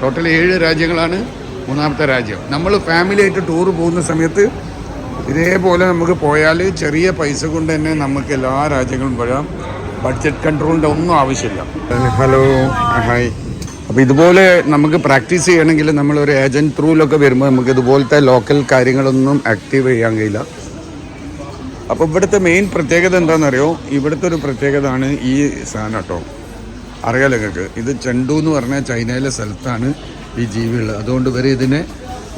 Total ഏഴ് രാജ്യങ്ങളാണ് മൂന്നാമത്തെ രാജ്യം. നമ്മൾ ഫാമിലി ആയിട്ട് ടൂർ പോകുന്ന സമയത്ത് ഇതേപോലെ നമുക്ക് പോയാൽ ചെറിയ പൈസ കൊണ്ട് തന്നെ നമുക്ക് എല്ലാ രാജ്യങ്ങളും വരാം. ബഡ്ജറ്റ് കൺട്രോളിന്റെ ഒന്നും ആവശ്യമില്ല. Hello hi. അപ്പോൾ ഇതുപോലെ നമുക്ക് പ്രാക്ടീസ് ചെയ്യണമെങ്കിൽ നമ്മളൊരു ഏജന്റ് ത്രൂലൊക്കെ വരുമ്പോൾ നമുക്ക് ഇതുപോലത്തെ ലോക്കൽ കാര്യങ്ങളൊന്നും ആക്റ്റീവ് ചെയ്യാൻ കഴിയില്ല. അപ്പോൾ ഇവിടുത്തെ മെയിൻ പ്രത്യേകത എന്താണെന്നറിയോ? ഇവിടുത്തെ ഒരു പ്രത്യേകത ആണ് ഈ സാധനം കേട്ടോ. അറിയാലോ നിങ്ങൾക്ക്. ഇത് ചെണ്ടു എന്ന് പറഞ്ഞാൽ ചൈനയിലെ സ്ഥലത്താണ് ഈ ജീവികൾ അതുകൊണ്ട് ഇവർ ഇതിനെ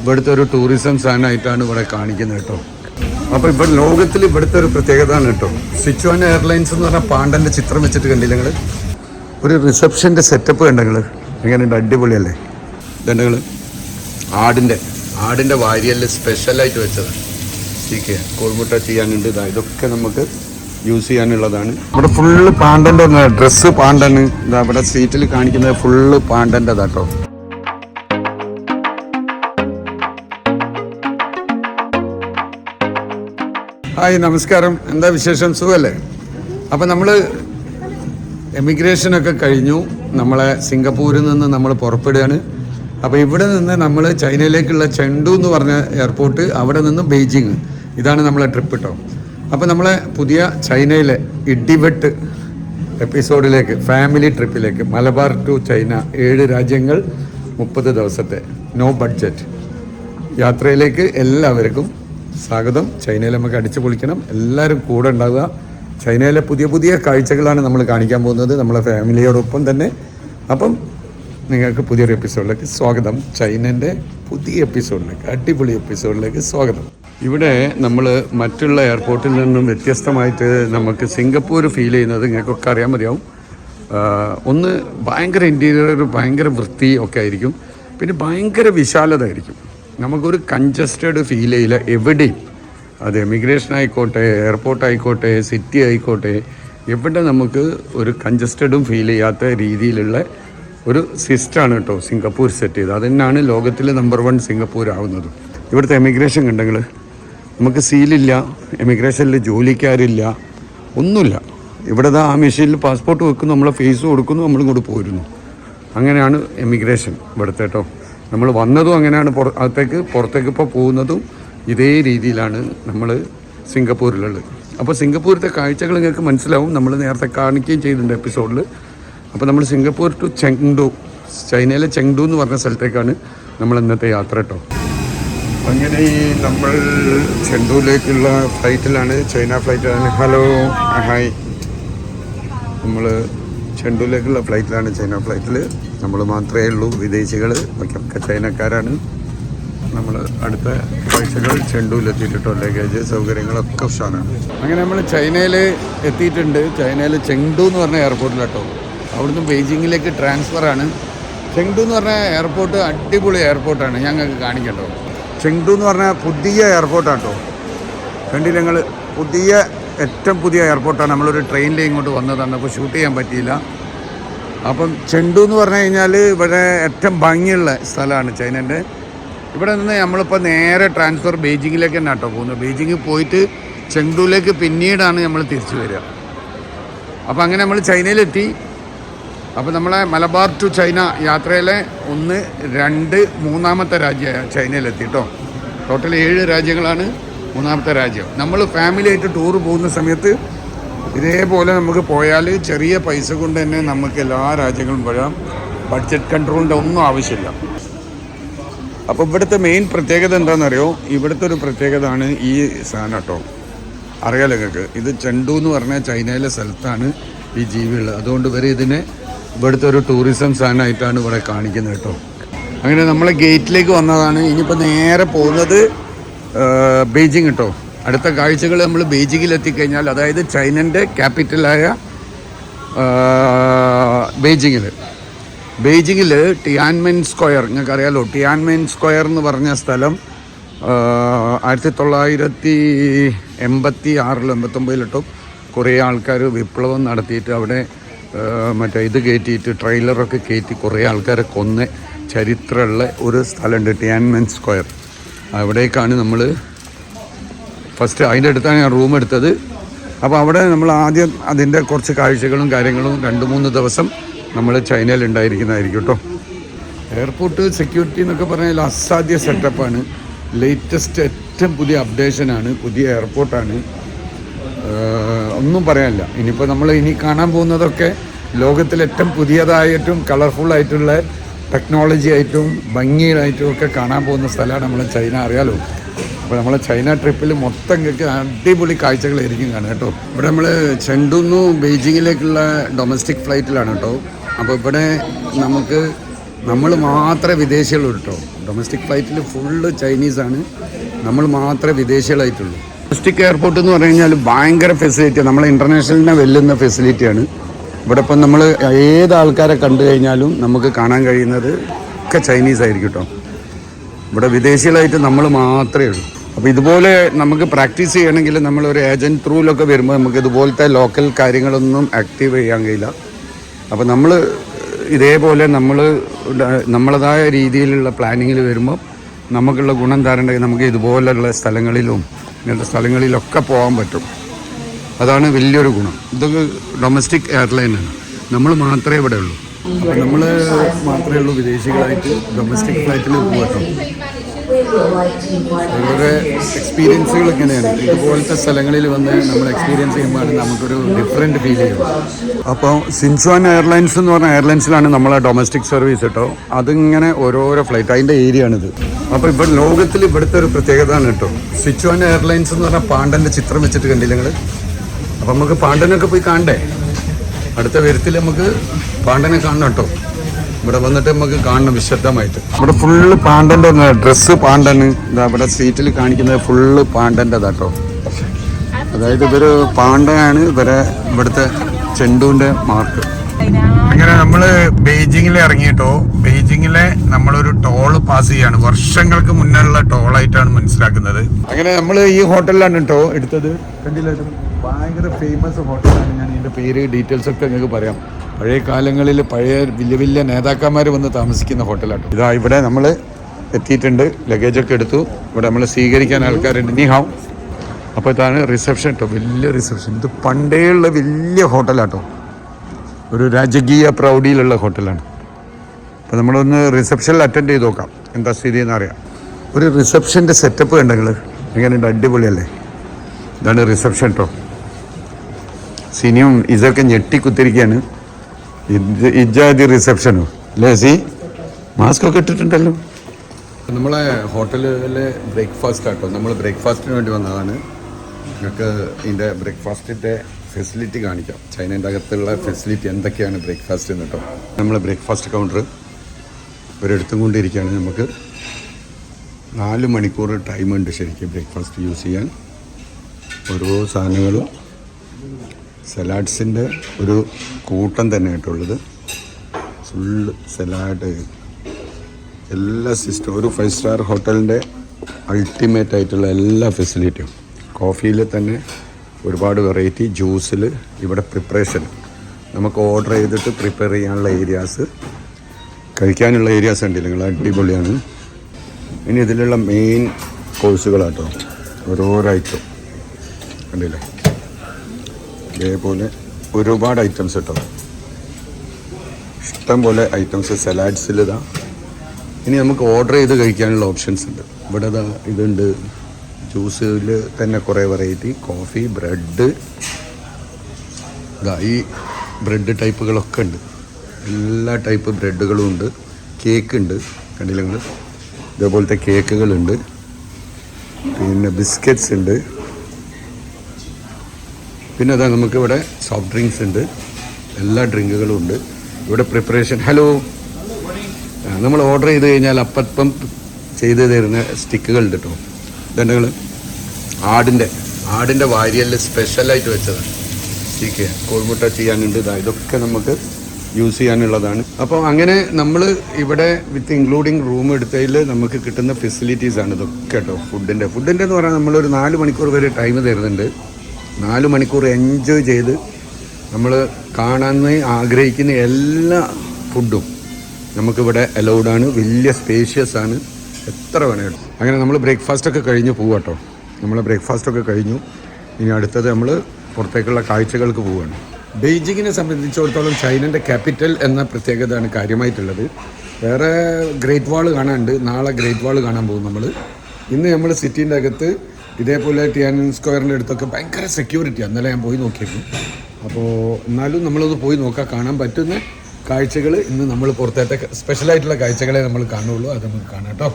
ഇവിടുത്തെ ഒരു ടൂറിസം സാധനമായിട്ടാണ് ഇവിടെ കാണിക്കുന്നത് കേട്ടോ. അപ്പോൾ ഇവിടെ ലോകത്തിൽ ഇവിടുത്തെ ഒരു പ്രത്യേകത ആണ് കേട്ടോ. സിച്ചുവാൻ എയർലൈൻസ് എന്ന് പറഞ്ഞാൽ പാണ്ടന്റെ ചിത്രം വെച്ചിട്ട് കണ്ടില്ല നിങ്ങൾ ഒരു റിസപ്ഷന്റെ സെറ്റപ്പ് കണ്ട നിങ്ങൾ എങ്ങനെയുണ്ട്? അടിപൊളിയല്ലേ? ഇതുണ്ട് ആടിന്റെ ആടിന്റെ വാരിയൽ സ്പെഷ്യലായിട്ട് വെച്ചതാണ്. ചിക്കൻ കോഴിമുട്ട ചെയ്യാനുണ്ട്. ഇതാ ഇതൊക്കെ നമുക്ക് യൂസ് ചെയ്യാനുള്ളതാണ്. ഇവിടെ ഫുള്ള് പാണ്ടന്റെ ഡ്രസ്സ് പാണ്ടന് ഇതാ ഇവിടെ സീറ്റിൽ കാണിക്കുന്നത് ഫുള്ള് പാണ്ടന്റെ കേട്ടോ ഹായ് നമസ്കാരം. എന്താ വിശേഷം? സുഖല്ലേ? അപ്പം നമ്മൾ എമിഗ്രേഷനൊക്കെ കഴിഞ്ഞു. നമ്മളെ സിംഗപ്പൂരിൽ നിന്ന് നമ്മൾ പുറപ്പെടുകയാണ്. അപ്പോൾ ഇവിടെ നിന്ന് നമ്മൾ ചൈനയിലേക്കുള്ള ചെണ്ടു എന്ന് പറഞ്ഞ എയർപോർട്ട് അവിടെ നിന്ന് ബെയ്ജിങ്. ഇതാണ് നമ്മളെ ട്രിപ്പ് കേട്ടോ അപ്പോൾ നമ്മളെ പുതിയ ചൈനയിലെ ഇടിവെട്ട് എപ്പിസോഡിലേക്ക് ഫാമിലി ട്രിപ്പിലേക്ക് മലബാർ ടു ചൈന ഏഴ് രാജ്യങ്ങൾ മുപ്പത് ദിവസത്തെ നോ ബഡ്ജറ്റ്. യാത്രയിലേക്ക് എല്ലാവർക്കും സ്വാഗതം. ചൈനയിൽ നമുക്ക് അടിച്ചു പൊളിക്കണം. എല്ലാവരും കൂടെ ഉണ്ടാവുക. ചൈനയിലെ പുതിയ പുതിയ കാഴ്ചകളാണ് നമ്മൾ കാണിക്കാൻ പോകുന്നത് നമ്മളെ ഫാമിലിയോടൊപ്പം തന്നെ. അപ്പം നിങ്ങൾക്ക് പുതിയൊരു എപ്പിസോഡിലേക്ക് സ്വാഗതം. ചൈനന്റെ പുതിയ എപ്പിസോഡിലേക്ക് അടിപൊളി എപ്പിസോഡിലേക്ക് സ്വാഗതം. ഇവിടെ നമ്മൾ മറ്റുള്ള എയർപോർട്ടിൽ നിന്നും വ്യത്യസ്തമായിട്ട് നമുക്ക് സിംഗപ്പൂർ ഫീൽ ചെയ്യുന്നത് നിങ്ങൾക്കൊക്കെ അറിയാൻ മതിയാവും. ഒന്ന് ഭയങ്കര ഇന്റീരിയർ ഭയങ്കര വൃത്തി ഒക്കെ ആയിരിക്കും. പിന്നെ ഭയങ്കര വിശാലത ആയിരിക്കും നമുക്കൊരു കൺജസ്റ്റഡ് ഫീൽ ചെയ്യില്ല എവിടെയും. അത് എമിഗ്രേഷൻ ആയിക്കോട്ടെ എയർപോർട്ട് ആയിക്കോട്ടെ സിറ്റി ആയിക്കോട്ടെ എവിടെ നമുക്ക് ഒരു കൺജസ്റ്റഡും ഫീൽ ചെയ്യാത്ത രീതിയിലുള്ള ഒരു സിസ്റ്റാണ് കേട്ടോ സിംഗപ്പൂർ സെറ്റ് ചെയ്തത്. അത് തന്നെയാണ് ലോകത്തിലെ നമ്പർ വൺ സിംഗപ്പൂർ ആവുന്നത് ഇവിടുത്തെ എമിഗ്രേഷൻ കണ്ടെങ്കിൽ നമുക്ക് സീലില്ല എമിഗ്രേഷനിൽ ജോലിക്കാരില്ല ഒന്നുമില്ല. ഇവിടെ ആ മെഷീനിൽ പാസ്പോർട്ട് വെക്കുന്നു നമ്മളെ ഫേസ് കൊടുക്കുന്നു നമ്മളും കൂടെ പോരുന്നു. അങ്ങനെയാണ് എമിഗ്രേഷൻ ഇവിടുത്തെ കേട്ടോ നമ്മൾ വന്നതും അങ്ങനെയാണ് പുറ അകത്തേക്ക് പുറത്തേക്ക് ഇപ്പോൾ പോകുന്നതും ഇതേ രീതിയിലാണ് നമ്മൾ സിംഗപ്പൂരിലുള്ളത്. അപ്പോൾ സിംഗപ്പൂരിലത്തെ കാഴ്ചകൾ നിങ്ങൾക്ക് മനസ്സിലാവും. നമ്മൾ നേരത്തെ കാണിക്കുകയും ചെയ്തിട്ടുണ്ട് എപ്പിസോഡിൽ അപ്പോൾ നമ്മൾ സിംഗപ്പൂർ ടു ചെങ്ഡു ചൈനയിലെ ചെങ്ഡു എന്ന് പറഞ്ഞ സ്ഥലത്തേക്കാണ് നമ്മൾ ഇന്നത്തെ യാത്ര കേട്ടോ അങ്ങനെ നമ്മൾ ചെണ്ടൂരിലേക്കുള്ള ഫ്ലൈറ്റിലാണ് ചൈന ഫ്ലൈറ്റിലാണ്. Hello hi. നമ്മൾ ചെണ്ടൂരിലേക്കുള്ള ഫ്ലൈറ്റിലാണ് ചൈന ഫ്ലൈറ്റിൽ നമ്മൾ മാത്രമേ ഉള്ളൂ വിദേശികൾ ഒക്കെ ചൈനക്കാരാണ്. നമ്മൾ അടുത്ത ആഴ്ചകൾ ചെണ്ടൂരിലെത്തിയിട്ടോ ലഗേജ് സൗകര്യങ്ങളൊക്കെ ഉഷാറാണ്. അങ്ങനെ നമ്മൾ ചൈനയിൽ എത്തിയിട്ടുണ്ട്. ചൈനയിൽ ചെങ്ഡു എന്ന് പറഞ്ഞ എയർപോർട്ടിലാട്ടോ അവിടുന്ന് ബെയ്ജിങ്ങിലേക്ക് ട്രാൻസ്ഫർ ആണ്. ചെങ്ഡു എന്ന് പറഞ്ഞ എയർപോർട്ട് അടിപൊളി എയർപോർട്ടാണ് ഞങ്ങൾക്ക് കാണിക്കട്ടോ ചെങ്ഡു എന്ന് പറഞ്ഞാൽ പുതിയ എയർപോർട്ടാണ് കേട്ടോ കണ്ടില്ല ഞങ്ങൾ പുതിയ ഏറ്റവും പുതിയ എയർപോർട്ടാണ് നമ്മളൊരു ട്രെയിനിൽ ഇങ്ങോട്ട് വന്നതാണ് അപ്പോൾ ഷൂട്ട് ചെയ്യാൻ പറ്റിയില്ല. അപ്പം ചെണ്ടു എന്ന് പറഞ്ഞു കഴിഞ്ഞാൽ ഇവിടെ ഏറ്റവും ഭംഗിയുള്ള സ്ഥലമാണ് ചൈനന്റെ ഇവിടെ നിന്ന് നമ്മളിപ്പോൾ നേരെ ട്രാൻസ്ഫർ ബെയ്ജിങ്ങിലേക്ക് തന്നെ കേട്ടോ പോകുന്നത്. ബെയ്ജിങ്ങിൽ പോയിട്ട് ചെങ്ടുവിലേക്ക് പിന്നീടാണ് നമ്മൾ തിരിച്ചു വരിക. അപ്പോൾ അങ്ങനെ നമ്മൾ ചൈനയിലെത്തി. അപ്പോൾ നമ്മളെ മലബാർ ടു ചൈന യാത്രയിലെ ഒന്ന് രണ്ട് മൂന്നാമത്തെ രാജ്യമാണ് ചൈനയിലെത്തി കേട്ടോ ടോട്ടൽ ഏഴ് രാജ്യങ്ങളാണ് മൂന്നാമത്തെ രാജ്യം. നമ്മൾ ഫാമിലി ആയിട്ട് ടൂർ പോകുന്ന സമയത്ത് ഇതേപോലെ നമുക്ക് പോയാൽ ചെറിയ പൈസ കൊണ്ട് തന്നെ നമുക്ക് എല്ലാ രാജ്യങ്ങളും വരാം. ബഡ്ജറ്റ് കൺട്രോളിന്റെ ഒന്നും ആവശ്യമില്ല. അപ്പോൾ ഇവിടുത്തെ മെയിൻ പ്രത്യേകത എന്താണെന്നറിയോ? ഇവിടുത്തെ ഒരു പ്രത്യേകത ആണ് ഈ സാധനം കേട്ടോ. അറിയാലോ നിങ്ങൾക്ക്? ഇത് ചെണ്ടു എന്ന് പറഞ്ഞാൽ ചൈനയിലെ സ്ഥലത്താണ് ഈ ജീവികൾ അതുകൊണ്ട് ഇവർ ഇതിനെ ഇവിടുത്തെ ഒരു ടൂറിസം സാധനമായിട്ടാണ് ഇവിടെ കാണിക്കുന്നത് കേട്ടോ. അങ്ങനെ നമ്മൾ ഗേറ്റിലേക്ക് വന്നതാണ്. ഇനിയിപ്പോൾ നേരെ പോകുന്നത് ബെയ്ജിങ് കേട്ടോ. അടുത്ത കാഴ്ചകൾ നമ്മൾ ബെയ്ജിങ്ങിൽ എത്തിക്കഴിഞ്ഞാൽ അതായത് ചൈനന്റെ ക്യാപിറ്റലായ ബെയ്ജിങ്ങിൽ ബെയ്ജിങ്ങിൽ ടിയാൻമെൻ സ്ക്വയർ നിങ്ങൾക്കറിയാലോ ടിയാൻമെൻ സ്ക്വയർ എന്ന് പറഞ്ഞ സ്ഥലം ആയിരത്തി തൊള്ളായിരത്തി എൺപത്തി ആറിലോ എൺപത്തൊമ്പതിലിട്ടും കുറേ ആൾക്കാർ വിപ്ലവം നടത്തിയിട്ട് അവിടെ മറ്റേ ഇത് കയറ്റിയിട്ട് ട്രെയിലറൊക്കെ കയറ്റി കുറേ ആൾക്കാരെ കൊന്ന് ചരിത്രമുള്ള ഒരു സ്ഥലമുണ്ട് ടിയാൻമെൻ സ്ക്വയർ അവിടേക്കാണ് നമ്മൾ ഫസ്റ്റ് അതിന്റെ അടുത്താണ് ഞാൻ റൂം എടുത്തത്. അപ്പോൾ അവിടെ നമ്മൾ ആദ്യം അതിന്റെ കുറച്ച് കാഴ്ചകളും കാര്യങ്ങളും രണ്ട് മൂന്ന് ദിവസം നമ്മൾ ചൈനയിൽ ഉണ്ടായിരിക്കുന്നതായിരിക്കും കേട്ടോ. എയർപോർട്ട് സെക്യൂരിറ്റി എന്നൊക്കെ പറഞ്ഞാൽ അസാധ്യ സെറ്റപ്പാണ് ലേറ്റസ്റ്റ് ഏറ്റവും പുതിയ അപ്ഡേഷനാണ് പുതിയ എയർപോർട്ടാണ് ഒന്നും പറയാനില്ല. ഇനിയിപ്പോൾ നമ്മൾ ഇനി കാണാൻ പോകുന്നതൊക്കെ ലോകത്തിൽ ഏറ്റവും പുതിയതായിട്ടും കളർഫുള്ളായിട്ടുള്ള ടെക്നോളജി ആയിട്ടും ഭംഗിയായിട്ടും ഒക്കെ കാണാൻ പോകുന്ന സ്ഥലമാണ് നമ്മൾ ചൈന. അറിയാലോ? അപ്പോൾ നമ്മളെ ചൈന ട്രിപ്പിൽ മൊത്തം നിങ്ങൾക്ക് അടിപൊളി കാഴ്ചകളായിരിക്കും കാണുക കേട്ടോ. ഇവിടെ നമ്മൾ ചെണ്ടുന്നു ബെയ്ജിങ്ങിലേക്കുള്ള ഡൊമസ്റ്റിക് ഫ്ലൈറ്റിലാണ് കേട്ടോ. അപ്പോൾ ഇവിടെ നമുക്ക് നമ്മൾ മാത്രമേ വിദേശികളുള്ളൂ കേട്ടോ. ഡൊമസ്റ്റിക് ഫ്ലൈറ്റിൽ ഫുള്ള് ചൈനീസാണ് നമ്മൾ മാത്രമേ വിദേശികളായിട്ടുള്ളൂ. ഡൊമസ്റ്റിക് എയർപോർട്ട് എന്ന് പറഞ്ഞു കഴിഞ്ഞാൽ ഭയങ്കര ഫെസിലിറ്റിയാണ് നമ്മളെ ഇന്റർനാഷണലിനെ വെല്ലുന്ന ഫെസിലിറ്റിയാണ് ഇവിടെ ഇപ്പം നമ്മൾ ഏത് ആൾക്കാരെ കണ്ടു കഴിഞ്ഞാലും നമുക്ക് കാണാൻ കഴിയുന്നത് ഒക്കെ ചൈനീസ് ആയിരിക്കും കേട്ടോ ഇവിടെ വിദേശികളായിട്ട് നമ്മൾ മാത്രമേ ഉള്ളൂ. അപ്പോൾ ഇതുപോലെ നമുക്ക് പ്രാക്ടീസ് ചെയ്യണമെങ്കിൽ നമ്മൾ ഒരു ഏജന്റ് ത്രൂവിലൊക്കെ വരുമ്പോൾ നമുക്ക് ഇതുപോലത്തെ ലോക്കൽ കാര്യങ്ങളൊന്നും ആക്റ്റീവ് ചെയ്യാൻ കഴിയില്ല. അപ്പോൾ നമ്മൾ ഇതേപോലെ നമ്മൾ നമ്മളതായ രീതിയിലുള്ള പ്ലാനിങ്ങിൽ വരുമ്പോൾ നമുക്കുള്ള ഗുണം തരേണ്ടത് നമുക്ക് ഇതുപോലെയുള്ള സ്ഥലങ്ങളിലും ഇങ്ങനത്തെ സ്ഥലങ്ങളിലൊക്കെ പോകാൻ പറ്റും. അതാണ് വലിയൊരു ഗുണം. ഇതൊക്കെ ഡൊമസ്റ്റിക് എയർലൈനാണ് നമ്മൾ മാത്രമേ ഇവിടെ ഉള്ളൂ. അപ്പം നമ്മൾ മാത്രമേ ഉള്ളൂ വിദേശികളായിട്ട് ഡൊമസ്റ്റിക് ഫ്ലൈറ്റിൽ പോകട്ടോ അവരുടെ എക്സ്പീരിയൻസുകൾ എങ്ങനെയാണ് ഇതുപോലത്തെ സ്ഥലങ്ങളിൽ വന്ന് നമ്മൾ എക്സ്പീരിയൻസ് ചെയ്യുമ്പോൾ നമുക്കൊരു ഡിഫറെന്റ് ഫീൽ ചെയ്യും അപ്പോൾ സിൻസ്വാൻ എയർലൈൻസ് എന്ന് പറഞ്ഞ എയർലൈൻസിലാണ് നമ്മളെ ഡൊമസ്റ്റിക് സർവീസ് കേട്ടോ. അതിങ്ങനെ ഓരോരോ ഫ്ലൈറ്റ് അതിന്റെ ഏരിയ ആണിത്. അപ്പോൾ ഇവിടെ ലോകത്തിൽ ഇവിടുത്തെ ഒരു പ്രത്യേകതയാണ് കേട്ടോ. സിച്ചുവാൻ എയർലൈൻസ് എന്ന് പറഞ്ഞാൽ പാണ്ഡന്റെ ചിത്രം വെച്ചിട്ട് കണ്ടില്ല നിങ്ങൾ അപ്പം നമുക്ക് പാണ്ഡനൊക്കെ പോയി കാണണ്ടേ? അടുത്ത വരുത്തിൽ നമുക്ക് പാണ്ഡനെ കാണണം കേട്ടോ. ഇവിടെ വന്നിട്ട് നമുക്ക് കാണണം വിശദമായിട്ട്. ഇവിടെ ഫുള്ള് പാണ്ഡന്റെ ഡ്രസ്സ് പാണ്ഡന് ഇതാ ഇവിടെ സീറ്റിൽ കാണിക്കുന്നത് ഫുള്ള് പാണ്ടന്റെ കേട്ടോ. അതായത് ഇവർ പാണ്ടയാണ് ഇവരെ ഇവിടുത്തെ ചെണ്ടുവിന്റെ മാർക്ക് അങ്ങനെ നമ്മൾ ബെയ്ജിങ്ങിൽ ഇറങ്ങിയിട്ടോ ബെയ്ജിങ്ങിലെ നമ്മളൊരു ടോൾ പാസ് ചെയ്യാണ്. വർഷങ്ങൾക്ക് മുന്നുള്ള ടോളായിട്ടാണ് മനസ്സിലാക്കുന്നത്. അങ്ങനെ നമ്മൾ ഈ ഹോട്ടലിലാണ് കേട്ടോ എടുത്തത്. കണ്ടില്ല ഭയങ്കര ഫേമസ് ഹോട്ടലാണ്. ഞാൻ ഇതിന്റെ പേര് ഡീറ്റെയിൽസ് ഒക്കെ നിങ്ങൾക്ക് പറയാം. പഴയ കാലങ്ങളിൽ പഴയ വലിയ വലിയ നേതാക്കന്മാർ വന്ന് താമസിക്കുന്ന ഹോട്ടലാണ്. ഇതാ ഇവിടെ നമ്മൾ എത്തിയിട്ടുണ്ട്. ലഗേജ് ഒക്കെ എടുത്തു. ഇവിടെ നമ്മൾ സ്വീകരിക്കാൻ ആൾക്കാരുണ്ട്. നീ ഹാവും അപ്പോൾ ഇതാണ് റിസപ്ഷൻ കേട്ടോ വലിയ റിസപ്ഷൻ ഇത് പണ്ടേയുള്ള വലിയ ഹോട്ടലാട്ടോ ഒരു രാജകീയ പ്രൗഢിയിലുള്ള ഹോട്ടലാണ്. അപ്പോൾ നമ്മളൊന്ന് റിസപ്ഷനിൽ അറ്റൻഡ് ചെയ്ത് നോക്കാം. എന്താ സ്ഥിതി എന്നറിയാം ഒരു റിസപ്ഷന്റെ സെറ്റപ്പ് കണ്ടെങ്കിൽ എങ്ങനെയുണ്ട് അടിപൊളിയല്ലേ? ഇതാണ് റിസപ്ഷൻ കേട്ടോ സിനിയും ഇതൊക്കെ ഞെട്ടിക്കുത്തിരിക്കുകയാണ്. ഇത് ഇജാതി റിസപ്ഷനോ അല്ലേ സി? മാസ്ക് ഒക്കെ ഇട്ടിട്ടുണ്ടല്ലോ. നമ്മളെ ഹോട്ടലിലെ ബ്രേക്ക്ഫാസ്റ്റ് ആട്ടോ. നമ്മൾ ബ്രേക്ക്ഫാസ്റ്റിന് വേണ്ടി വന്നതാണ്. നിങ്ങൾക്ക് ഇതിന്റെ ബ്രേക്ക്ഫാസ്റ്റിന്റെ ഫെസിലിറ്റി കാണിക്കാം. ചൈനേന്റെ അകത്തുള്ള ഫെസിലിറ്റി എന്തൊക്കെയാണ് ബ്രേക്ക്ഫാസ്റ്റ് കേട്ടോ നമ്മൾ ബ്രേക്ക്ഫാസ്റ്റ് കൗണ്ടർ ഒരിടത്തും കൊണ്ടിരിക്കുകയാണ് നമുക്ക്. നാല് മണിക്കൂർ ടൈമുണ്ട് ശരിക്കും ബ്രേക്ക്ഫാസ്റ്റ് യൂസ് ചെയ്യാൻ. ഓരോ സാധനങ്ങളും സലാഡ്സിന്റെ ഒരു കൂട്ടം തന്നെ കേട്ടുള്ളത് ഫുള്ള് സലാഡ് എല്ലാ സിസ്റ്റം ഒരു ഫൈവ് സ്റ്റാർ ഹോട്ടലിന്റെ അൾട്ടിമേറ്റ് ആയിട്ടുള്ള എല്ലാ ഫെസിലിറ്റിയും കോഫിയിൽ തന്നെ ഒരുപാട് വെറൈറ്റി ജ്യൂസിൽ ഇവിടെ പ്രിപ്പറേഷൻ നമുക്ക് ഓർഡർ ചെയ്തിട്ട് പ്രിപ്പയർ ചെയ്യാനുള്ള ഏരിയാസ് കഴിക്കാനുള്ള ഏരിയാസ് ഉണ്ട്. നിങ്ങൾ അടിപൊളിയാണ്. ഇനി ഇതിലുള്ള മെയിൻ കോഴ്സുകളാട്ടോ ഓരോരോ ഐറ്റം കണ്ടില്ലേ? ഇതേപോലെ ഒരുപാട് ഐറ്റംസ് കേട്ടോ ഇഷ്ടം പോലെ ഐറ്റംസ് സലാഡ്സിൽ ഇതാ. ഇനി നമുക്ക് ഓർഡർ ചെയ്ത് കഴിക്കാനുള്ള ഓപ്ഷൻസ് ഉണ്ട്. ഇവിടെ ഇതാ ഇതുണ്ട്. ജ്യൂസിൽ തന്നെ കുറേ വെറൈറ്റി കോഫി ബ്രെഡ് ഇതാ ഈ ബ്രെഡ് ടൈപ്പുകളൊക്കെ ഉണ്ട്. എല്ലാ ടൈപ്പ് ബ്രെഡുകളും ഉണ്ട്. കേക്ക് ഉണ്ട്. കണ്ടില്ലെങ്കിൽ ഇതേപോലത്തെ കേക്കുകളുണ്ട് പിന്നെ ബിസ്ക്കറ്റ്സ് ഉണ്ട്. പിന്നെ അതാ നമുക്കിവിടെ സോഫ്റ്റ് ഡ്രിങ്ക്സ് ഉണ്ട്. എല്ലാ ഡ്രിങ്കുകളും ഉണ്ട്. ഇവിടെ പ്രിപ്പറേഷൻ ഹലോ നമ്മൾ ഓർഡർ ചെയ്ത് കഴിഞ്ഞാൽ അപ്പപ്പം ചെയ്ത് തരുന്ന സ്റ്റിക്കുകൾ ഉണ്ട് കേട്ടോ ഇതുണ്ടെങ്കിൽ ആടിന്റെ ആടിന്റെ വാരിയലിൽ സ്പെഷ്യലായിട്ട് വെച്ചതാണ്. സ്റ്റിക്ക് കോഴിമുട്ട ചെയ്യാനുണ്ട്. ഇതാ ഇതൊക്കെ നമുക്ക് യൂസ് ചെയ്യാനുള്ളതാണ്. അപ്പോൾ അങ്ങനെ നമ്മൾ ഇവിടെ വിത്ത് ഇൻക്ലൂഡിങ് റൂം എടുത്തതിൽ നമുക്ക് കിട്ടുന്ന ഫെസിലിറ്റീസ് ആണ് ഇതൊക്കെ കേട്ടോ ഫുഡിന്റെ ഫുഡിന്റെ എന്ന് പറഞ്ഞാൽ നമ്മളൊരു നാല് മണിക്കൂർ വരെ ടൈം തരുന്നുണ്ട്. നാല് മണിക്കൂർ എൻജോയ് ചെയ്ത് നമ്മൾ കാണാൻ ആഗ്രഹിക്കുന്ന എല്ലാ ഫുഡും നമുക്കിവിടെ അലൗഡാണ് വലിയ സ്പേഷ്യസ് ആണ്. എത്ര വേണേലും. അങ്ങനെ നമ്മൾ ബ്രേക്ക്ഫാസ്റ്റൊക്കെ കഴിഞ്ഞ് പോവാട്ടോ നമ്മൾ ബ്രേക്ക്ഫാസ്റ്റൊക്കെ കഴിഞ്ഞു. ഇനി അടുത്തത് നമ്മൾ പുറത്തേക്കുള്ള കാഴ്ചകൾക്ക് പോവുകയാണ് ബെയ്ജിങ്ങിനെ സംബന്ധിച്ചിടത്തോളം ചൈനന്റെ ക്യാപിറ്റൽ എന്ന പ്രത്യേകതയാണ് കാര്യമായിട്ടുള്ളത്. വേറെ ഗ്രേറ്റ് വാൾ കാണാനുണ്ട്. നാളെ ഗ്രേറ്റ് വാൾ കാണാൻ പോകും നമ്മൾ ഇന്ന് നമ്മൾ സിറ്റീന്റെ അകത്ത് ഇതേപോലെ ടിയാനൻ സ്ക്വയറിന്റെ അടുത്തൊക്കെ ഭയങ്കര സെക്യൂരിറ്റി അന്നലെ ഞാൻ പോയി നോക്കിയിരുന്നു അപ്പോൾ എന്നാലും നമ്മളൊന്ന് പോയി നോക്കാം. കാണാൻ പറ്റുന്ന കാഴ്ചകൾ ഇന്ന് നമ്മൾ പുറത്തേത്തെ സ്പെഷ്യലായിട്ടുള്ള കാഴ്ചകളെ നമ്മൾ കാണുള്ളൂ. അത് നമുക്ക് കാണാം കേട്ടോ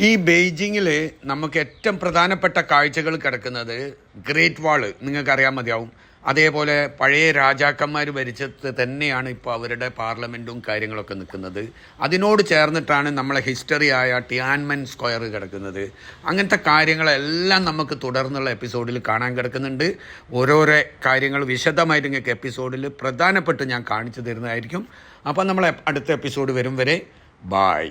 ഈ ബെയ്ജിങ്ങിൽ നമുക്ക് ഏറ്റവും പ്രധാനപ്പെട്ട കാഴ്ചകൾ കിടക്കുന്നത് ഗ്രേറ്റ് വാൾ നിങ്ങൾക്കറിയാൻ മതിയാവും. അതേപോലെ പഴയ രാജാക്കന്മാർ ഭരിച്ചത് തന്നെയാണ് ഇപ്പോൾ അവരുടെ പാർലമെന്റും കാര്യങ്ങളൊക്കെ നിൽക്കുന്നത്. അതിനോട് ചേർന്നിട്ടാണ് നമ്മളെ ഹിസ്റ്ററി ആയ ടിയാൻമൻ സ്ക്വയർ കിടക്കുന്നത്. അങ്ങനത്തെ കാര്യങ്ങളെല്ലാം നമുക്ക് തുടർന്നുള്ള എപ്പിസോഡിൽ കാണാൻ കിടക്കുന്നുണ്ട്. ഓരോരോ കാര്യങ്ങൾ വിശദമായിട്ട് നിങ്ങൾക്ക് എപ്പിസോഡിൽ പ്രധാനപ്പെട്ട് ഞാൻ കാണിച്ചു തരുന്നതായിരിക്കും. അപ്പം നമ്മളെ അടുത്ത എപ്പിസോഡ് വരും വരെ. ബായ്